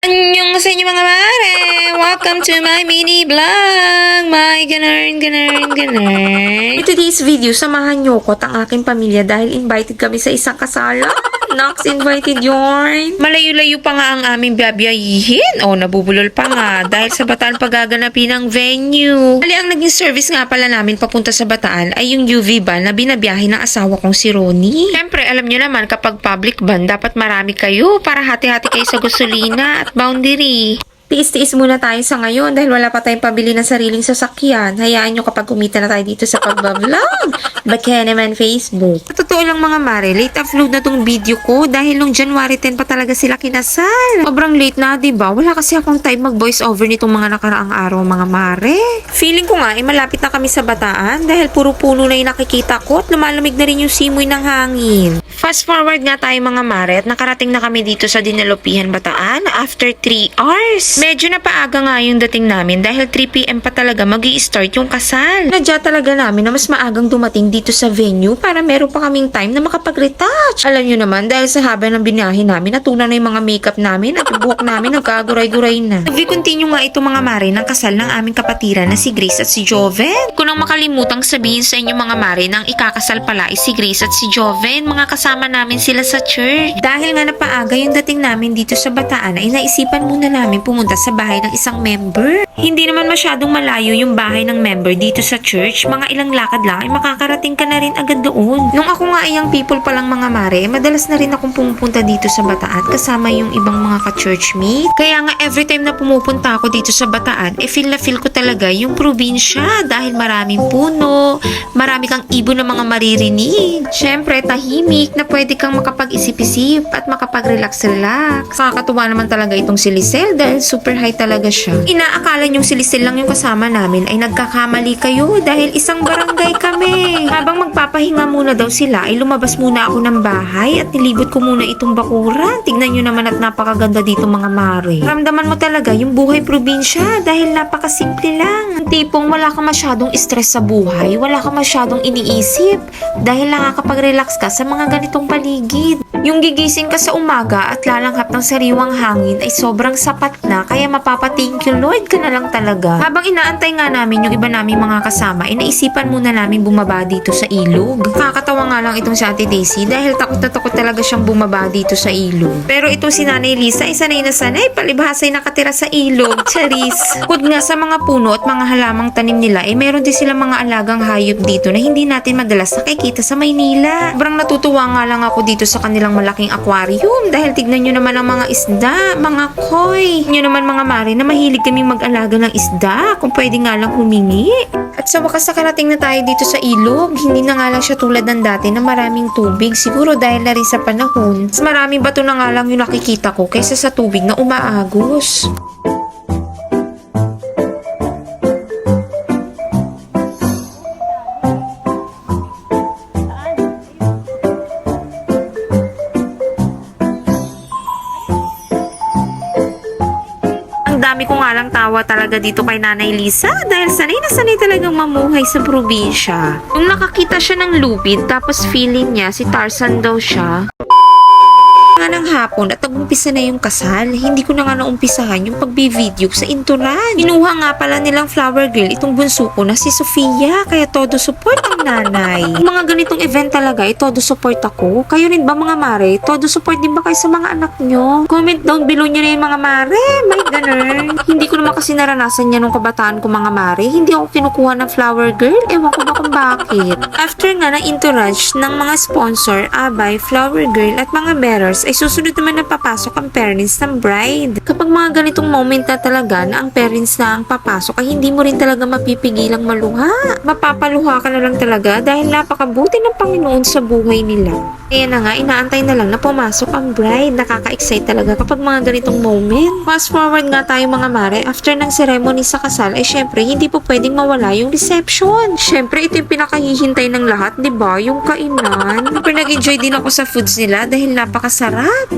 Annyeong sa inyo mga mare! Welcome to my mini vlog! My ganern, ganern, ganern. In today's video, samahan niyo ko at ang aking pamilya dahil invited kami sa isang kasalan. Nox invited yarn. Malayo-layo pa nga ang aming biyabiyayihin. O, nabubulol pa nga dahil sa Bataan pagaganapin ang venue. Ali, ang naging service nga pala namin papunta sa Bataan ay yung UV van na binabiyahe ng asawa kong si Ronnie. Siyempre, alam niyo naman kapag public van, dapat marami kayo para hati-hati kayo sa gasolina at boundary. Tiis-tiis muna tayo sa ngayon dahil wala pa tayong pabili ng sariling sasakyan. Hayaan nyo kapag kumita na tayo dito sa pagbablog. Baka naman Facebook. Totoo lang mga mare, late upload na tong video ko dahil nung January 10 pa talaga sila kinasal. Sobrang late na, 'di ba? Wala kasi akong time mag voice over nitong mga nakaraang araw mga mare. Feeling ko nga, eh, malapit na kami sa bataan dahil puro puno na yung nakikita ko at lumalamig na rin yung simoy ng hangin. Fast forward nga tayo mga mare at nakarating na kami dito sa Dinalupihan Bataan after 3 hours. Medyo napaaga nga yung dating namin dahil 3pm pa talaga mag start yung kasal. Nadya talaga namin na mas maagang dumating dito sa venue para meron pa kaming time na makapag-retouch. Alam nyo naman dahil sa haba ng binahe namin natunan na yung mga makeup namin at buhok namin nagkaguray-guray na. Nag-continue nga ito mga mare ng kasal ng aming kapatira na si Grace at si Joven. Kung nang makalimutang sabihin sa inyo mga mare nang ikakasal pala ay si Grace at si Joven, mga kasama namin sila sa church. Dahil nga napaaga yung dating namin dito sa Bataan ay naisipan muna namin pumunta sa bahay ng isang member. Hindi naman masyadong malayo yung bahay ng member dito sa church. Mga ilang lakad lang ay makakarating ka na rin agad doon. Nung ako nga ay young people pa lang mga mare, madalas na rin akong pumupunta dito sa Bataan kasama yung ibang mga ka-church mate. Kaya nga every time na pumupunta ako dito sa Bataan, eh feel na feel ko talaga yung probinsya dahil maraming puno, marami kang ibon ng mga maririnig. Siyempre, tahimik na pwede kang makapag-isip-isip at makapag-relax-relax. Nakakatuwa naman talaga itong si Lisel dahil super high talaga siya. Inaakala niyong si Lisel lang yung kasama namin ay nagkakamali kayo dahil isang barangay kami. Habang magpapahinga muna daw sila ay lumabas muna ako ng bahay at nilibot ko muna itong bakuran. Tignan niyo naman at napakaganda dito mga mare. Ramdaman mo talaga yung buhay probinsya dahil napakasimple lang. Ang tipong wala ka masyadong stress sa buhay, wala ka masyadong iniisip dahil nakakapag-relax ka sa mga ganitong paligid. Yung gigising ka sa umaga at lalanghap ng sariwang hangin ay sobrang sapat na kaya mapapa-thank you Lord ka na lang talaga. Habang inaantay nga namin yung iba naming mga kasama, ay naisipan muna namin bumaba dito sa ilog. Kakatawa nga lang itong si Ate Daisy dahil takot na takot talaga siyang bumaba dito sa ilog. Pero ito si Nanay Lisa ay sanay na sanay, palibhasay nakatira sa ilog. Charis! Bukod nga sa mga puno at mga halamang tanim nila, ay meron din silang mga alagang hayop dito na hindi natin madalas nakikita sa Maynila. Sobrang natutuwa nga lang ako dito sa kanilang malaking aquarium dahil tignan nyo naman ang mga isda, mga koi. Nyo naman mga mare na mahilig kaming mag-alaga ng isda kung pwede nga lang humingi. At sa wakas nakarating na tayo dito sa ilog, hindi na nga lang siya tulad ng dati na maraming tubig. Siguro dahil na rin sa panahon. Mas maraming bato na nga lang yung nakikita ko kaysa sa tubig na umaagos. Lang tawa talaga dito kay Nanay Lisa dahil sanay na sanay talagang mamuhay sa probinsya. Nung nakakita siya ng lupid tapos feeling niya si Tarzan daw siya, ng hapon at nag-umpisa na yung kasal, hindi ko na nga naumpisahan yung pagbi-video sa inturan. Kinuha nga pala nilang flower girl itong bunso ko na si Sofia, kaya todo support ang nanay. Yung mga ganitong event talaga, eh, todo support ako. Kayo rin ba mga mare? Todo support din ba kayo sa mga anak nyo? Comment down below nyo na yung mga mare. May ganun. hindi ko naman kasi naranasan yan nung kabataan ko mga mare. Hindi ako kinukuha ng flower girl. Ewan ko ba kung bakit. After nga ng entourage ng mga sponsor, abay, flower girl at mga bearers, ay susunod naman na papasok ang parents ng bride. Kapag mga ganitong moment na talaga na ang parents na ang papasok ay hindi mo rin talaga mapipigilang maluha. Mapapaluha ka na lang talaga dahil napakabuti ng Panginoon sa buhay nila. Kaya na nga, inaantay na lang na pumasok ang bride. Nakaka-excite talaga kapag mga ganitong moment. Fast forward nga tayo mga mare, after ng ceremony sa kasal, ay syempre, hindi po pwedeng mawala yung reception. Syempre, ito yung pinakahihintay ng lahat, di ba? Yung kainan. Pero nag-enjoy din ako sa foods nila dahil napakasarap.